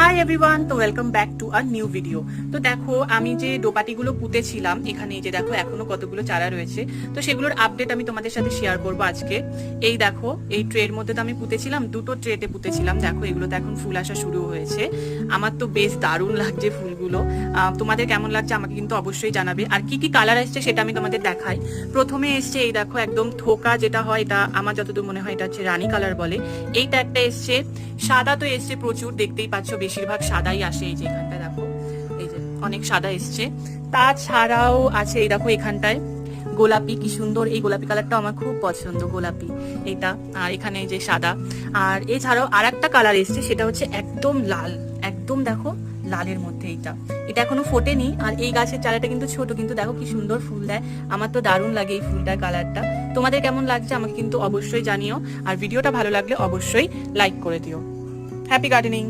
High everyone তো welcome back to our new video তো দেখো, আমি যে ডোপাটিগুলো পুঁতেছিলাম এখানে যে দেখো, এখনও কতগুলো চারা রয়েছে। তো সেগুলোর আপডেট আমি তোমাদের সাথে শেয়ার করব আজকে। এই দেখো, এই ট্রের মধ্যে তো আমি পুঁতেছিলাম, দুটো ট্রেতে পুঁতেছিলাম। দেখো, এগুলোতে এখন ফুল আসা শুরু হয়েছে। আমার তো বেশ দারুণ লাগছে ফুলগুলো। তোমাদের কেমন লাগছে আমাকে কিন্তু অবশ্যই জানাবে। আর কি কি কালার আসছে সেটা আমি তোমাদের দেখাই। প্রথমে এসছে এই দেখো, একদম থোকা যেটা হয়, এটা আমার যতদূর মনে হয়, এটা হচ্ছে রানী কালার বলে। এইটা একটা এসছে, সাদা তো এসছে প্রচুর, দেখতেই পাচ্ছ বেশিরভাগ সাদাই আসে এই যে এখানটা দেখো। এই যে অনেক সাদা এসছে। তাছাড়াও আছে এই দেখো এখানটায়। গোলাপি, কি সুন্দর। এই গোলাপি কালারটা আমার খুব পছন্দ, গোলাপি। এটা, আর এখানে যে সাদা। আর এছাড়াও আর একটা কালার এসছে, সেটা হচ্ছে একদম লাল। একদম দেখো লালের মধ্যে এইটা। এটা এখনও ফোটেনি, আর এই গাছের চারাটা কিন্তু ছোট, কিন্তু দেখো কি সুন্দর ফুল দেয়। আমার তো দারুণ লাগে এই ফুলটার কালারটা। তোমাদের কেমন লাগছে আমাকে কিন্তু অবশ্যই জানিও। আর ভিডিওটা ভালো লাগলে অবশ্যই লাইক করে দিও। Happy gardening